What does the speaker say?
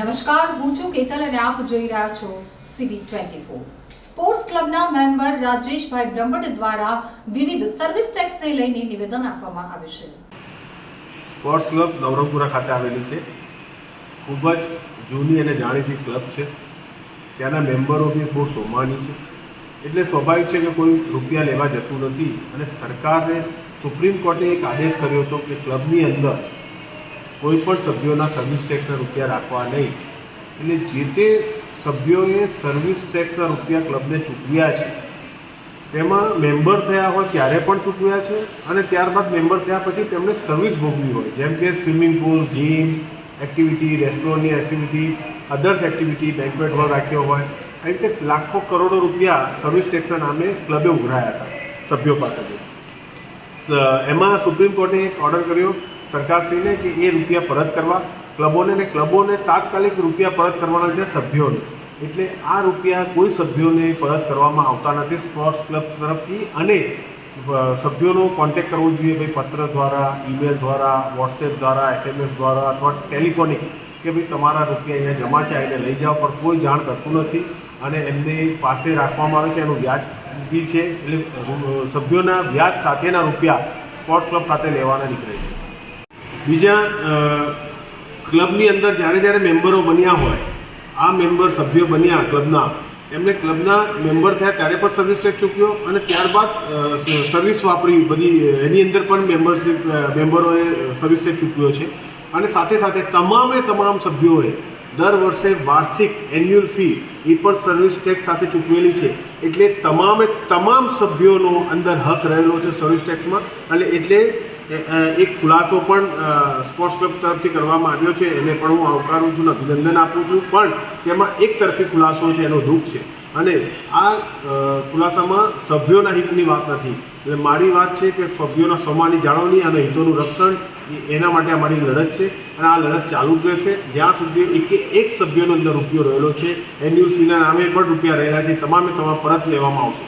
નમસ્કાર, હું છું કેતલ અને આપ જોઈ રહ્યા છો સીબી ટ્વેન્ટી ફોર સ્પોર્ટ્સ ક્લબના મેમ્બર રાજેશભાઈ બ્રહ્મટ દ્વારા વિવિધ સર્વિસ ટેક્સને લઈને નિવેદન આપવામાં આવ્યું છે. સ્પોર્ટ્સ ક્લબ નવરંગપુરા ખાતે આવેલી છે. ખૂબ જ જૂની અને જાણીતી ક્લબ છે. ત્યાંના મેમ્બરો બી બહુ સોમાની છે. એટલે સ્વાભાવિક છે કે કોઈ રૂપિયા લેવા જતું નથી અને સરકારે સુપ્રીમ કોર્ટે એક આદેશ કર્યો હતો કે ક્લબની અંદર કોઈ પણ સભ્યોના સર્વિસ ટેક્સના રૂપિયા રાખવા નહીં. એટલે જે તે સભ્યોએ સર્વિસ ટેક્સના રૂપિયા ક્લબને ચૂકવ્યા છે, તેમાં મેમ્બર થયા હોય ત્યારે પણ ચૂકવ્યા છે અને ત્યારબાદ મેમ્બર થયા પછી તેમણે સર્વિસ ભોગવી હોય. જેમ કે સ્વિમિંગ પુલ જીમ એક્ટિવિટી રેસ્ટોરન્ટની activity others activity banquet hall રાખ્યો હોય. આવી રીતે લાખો કરોડો રૂપિયા સર્વિસ ટેક્સના નામે ક્લબે ઉઘરાયા હતા સભ્યો પાસેથી. એમાં સુપ્રીમ કોર્ટે એક ઓર્ડર કર્યો સરકારશ્રીને કે એ રૂપિયા પરત કરવા, ક્લબોને ને ક્લબોને તાત્કાલિક રૂપિયા પરત કરવાના છે સભ્યોને. એટલે આ રૂપિયા કોઈ સભ્યોને પરત કરવામાં આવતા નથી. સ્પોર્ટ્સ ક્લબ તરફથી અને સભ્યોનો કોન્ટેક કરવો જોઈએ ભાઈ પત્ર દ્વારા, ઈમેલ દ્વારા, વોટ્સએપ દ્વારા, એસએમએસ દ્વારા અથવા ટેલિફોનિક કે ભાઈ તમારા રૂપિયા અહીંયા જમા છે એને લઈ જાઓ, પણ કોઈ જાણ કરતું નથી અને એમને પાસે રાખવામાં આવે છે, એનું વ્યાજ બી છે. એટલે સભ્યોના વ્યાજ સાથેના રૂપિયા સ્પોર્ટ્સ ક્લબ ખાતે લેવાના નીકળે છે. બીજા ક્લબની અંદર જ્યારે જ્યારે મેમ્બરો બન્યા હોય, આ મેમ્બર સભ્યો બન્યા ક્લબના, એમને ક્લબના મેમ્બર થયા ત્યારે પણ સર્વિસ ચૂક્યો અને ત્યારબાદ સર્વિસ વાપરી બધી, એની અંદર પણ મેમ્બરશીપ મેમ્બરોએ સર્વિસ ચૂક્યો છે. અને સાથે સાથે તમામે તમામ સભ્યોએ દર વર્ષે વાર્ષિક એન્યુઅલ ફી એ પણ સર્વિસ ટેક્સ સાથે ચૂકવેલી છે. એટલે તમામે તમામ સભ્યોનો અંદર હક રહેલો છે સર્વિસ ટેક્સમાં અને એટલે એક ખુલાસો પણ સ્પોર્ટ્સ ક્લબ તરફથી કરવામાં આવ્યો છે. એને પણ હું આવકારું છું અને અભિનંદન આપું છું. પણ તેમાં એક તરફી ખુલાસો છે, એનો દુઃખ છે. અને આ ખુલાસામાં સભ્યોના હિતની વાત નથી. એટલે મારી વાત છે કે સભ્યોના સમાની જાળવણી અને હિતોનું રક્ષણ એના માટે અમારી લડત છે. અને આ લડત ચાલુ જ રહેશે. જ્યાં સુધી એક એક સભ્યોનો અંદર રૂપિયો રહેલો છે ફીના નામે પણ રૂપિયા રહેલા છે, તમામે તમામ પરત લેવામાં આવશે.